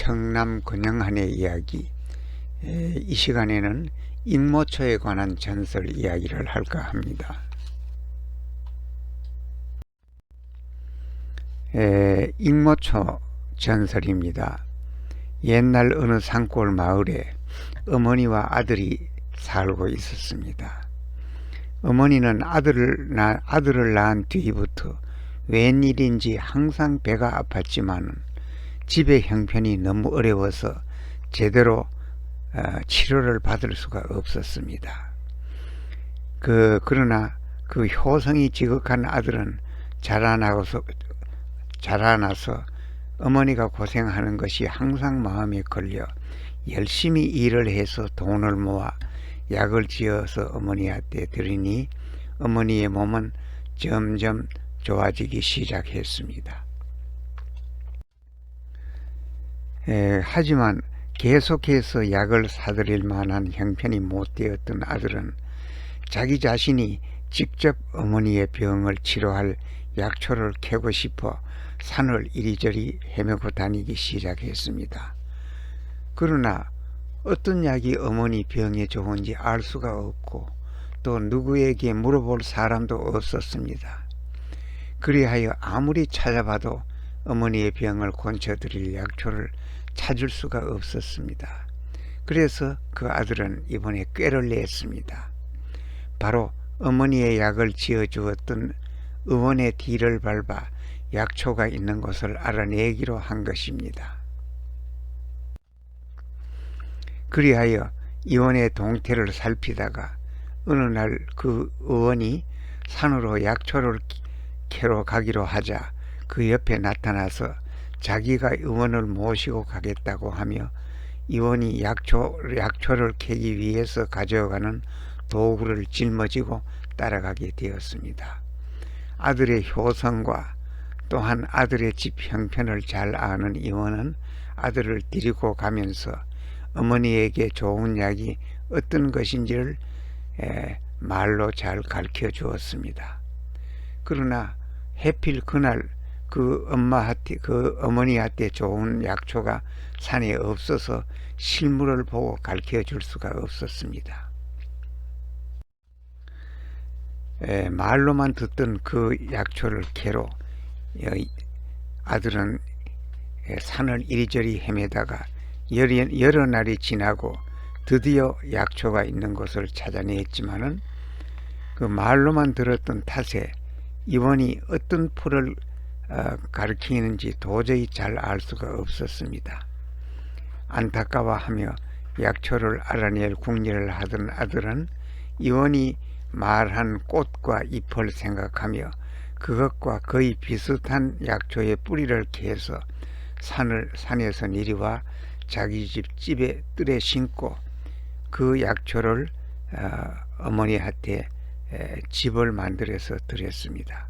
청남 근영한의 이야기 에, 이 시간에는 익모초에 관한 전설 이야기를 할까 합니다. 에, 익모초 전설입니다. 옛날 어느 산골 마을에 어머니와 아들이 살고 있었습니다. 어머니는 아들을, 나, 아들을 낳은 뒤부터 웬일인지 항상 배가 아팠지만 집의 형편이 너무 어려워서 제대로 어, 치료를 받을 수가 없었습니다. 그 그러나 그 효성이 지극한 아들은 자라나서 자라나서 어머니가 고생하는 것이 항상 마음에 걸려 열심히 일을 해서 돈을 모아 약을 지어서 어머니한테 드리니 어머니의 몸은 점점 좋아지기 시작했습니다. 에, 하지만 계속해서 약을 사들일 만한 형편이 못 되었던 아들은 자기 자신이 직접 어머니의 병을 치료할 약초를 캐고 싶어 산을 이리저리 헤매고 다니기 시작했습니다. 그러나 어떤 약이 어머니 병에 좋은지 알 수가 없고 또 누구에게 물어볼 사람도 없었습니다. 그리하여 아무리 찾아봐도 어머니의 병을 고쳐드릴 약초를 찾을 수가 없었습니다. 그래서 그 아들은 이번에 꾀를 냈습니다. 바로 어머니의 약을 지어 주었던 의원의 뒤를 밟아 약초가 있는 곳을 알아내기로 한 것입니다. 그리하여 의원의 동태를 살피다가 어느 날 그 의원이 산으로 약초를 캐러 가기로 하자 그 옆에 나타나서 자기가 의원을 모시고 가겠다고 하며 의원이 약초, 약초를 캐기 위해서 가져가는 도구를 짊어지고 따라가게 되었습니다. 아들의 효성과 또한 아들의 집 형편을 잘 아는 의원은 아들을 데리고 가면서 어머니에게 좋은 약이 어떤 것인지를 에, 말로 잘 가르쳐 주었습니다. 그러나 해필 그날 그 엄마한테 그 어머니한테 좋은 약초가 산에 없어서 실물을 보고 가르쳐 줄 수가 없었습니다. 에, 말로만 듣던 그 약초를 캐로 아들은 산을 이리저리 헤매다가 여러, 날이 지나고 드디어 약초가 있는 곳을 찾아냈지만은 그 말로만 들었던 탓에 이번이 어떤 풀을 어, 가르치는지 도저히 잘 알 수가 없었습니다. 안타까워하며 약초를 알아낼 궁리를 하던 아들은 이원이 말한 꽃과 잎을 생각하며 그것과 거의 비슷한 약초의 뿌리를 캐서 산을 산에서 내려와 자기 집 집에 뜰에 심고 그 약초를 어, 어머니한테 에, 집을 만들어서 드렸습니다.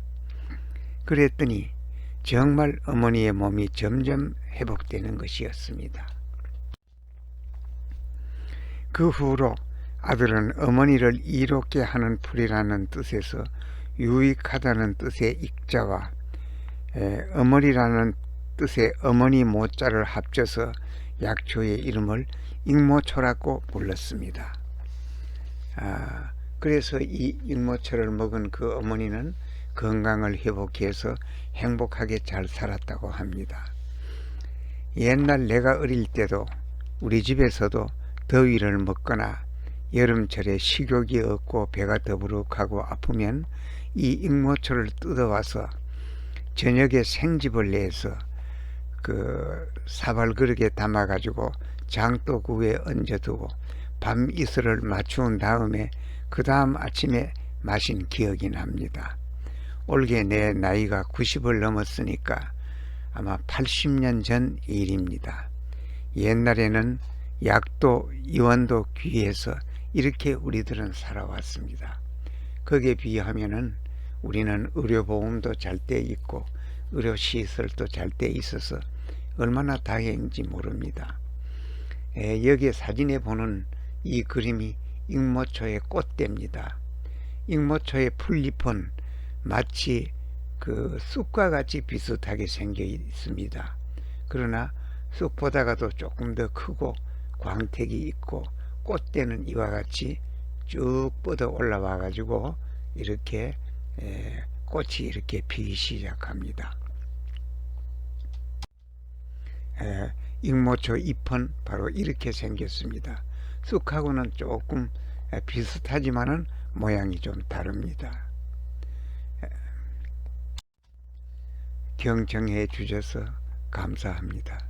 그랬더니 정말 어머니의 몸이 점점 회복되는 것이었습니다. 그 후로 아들은 어머니를 이롭게 하는 풀이라는 뜻에서 유익하다는 뜻의 익자와 에, 어머니라는 뜻의 어머니 모자를 합쳐서 약초의 이름을 익모초라고 불렀습니다. 아, 그래서 이 익모초를 먹은 그 어머니는 건강을 회복해서 행복하게 잘 살았다고 합니다. 옛날 내가 어릴 때도 우리 집에서도 더위를 먹거나 여름철에 식욕이 없고 배가 더부룩하고 아프면 이 익모초를 뜯어와서 저녁에 생집을 내서 그 사발 그릇에 담아 가지고 장독 위에 얹어 두고 밤 이슬을 맞춘 다음에 그 다음 아침에 마신 기억이 납니다. 올게 내 나이가 90을 넘었으니까 아마 80년 전 일입니다. 옛날에는 약도 이원도 귀해서 이렇게 우리들은 살아왔습니다. 거기에 비하면은 우리는 의료보험도 잘 돼 있고 의료시설도 잘 돼 있어서 얼마나 다행인지 모릅니다. 에, 여기 사진에 보는 이 그림이 익모초의 꽃대입니다. 익모초의 풀잎은 마치 그 쑥과 같이 비슷하게 생겨 있습니다. 그러나 쑥보다가도 조금 더 크고 광택이 있고 꽃대는 이와 같이 쭉 뻗어 올라와 가지고 이렇게 에, 꽃이 이렇게 피기 시작합니다. 에, 익모초 잎은 바로 이렇게 생겼습니다. 쑥하고는 조금 에, 비슷하지만은 모양이 좀 다릅니다. 경청해 주셔서 감사합니다.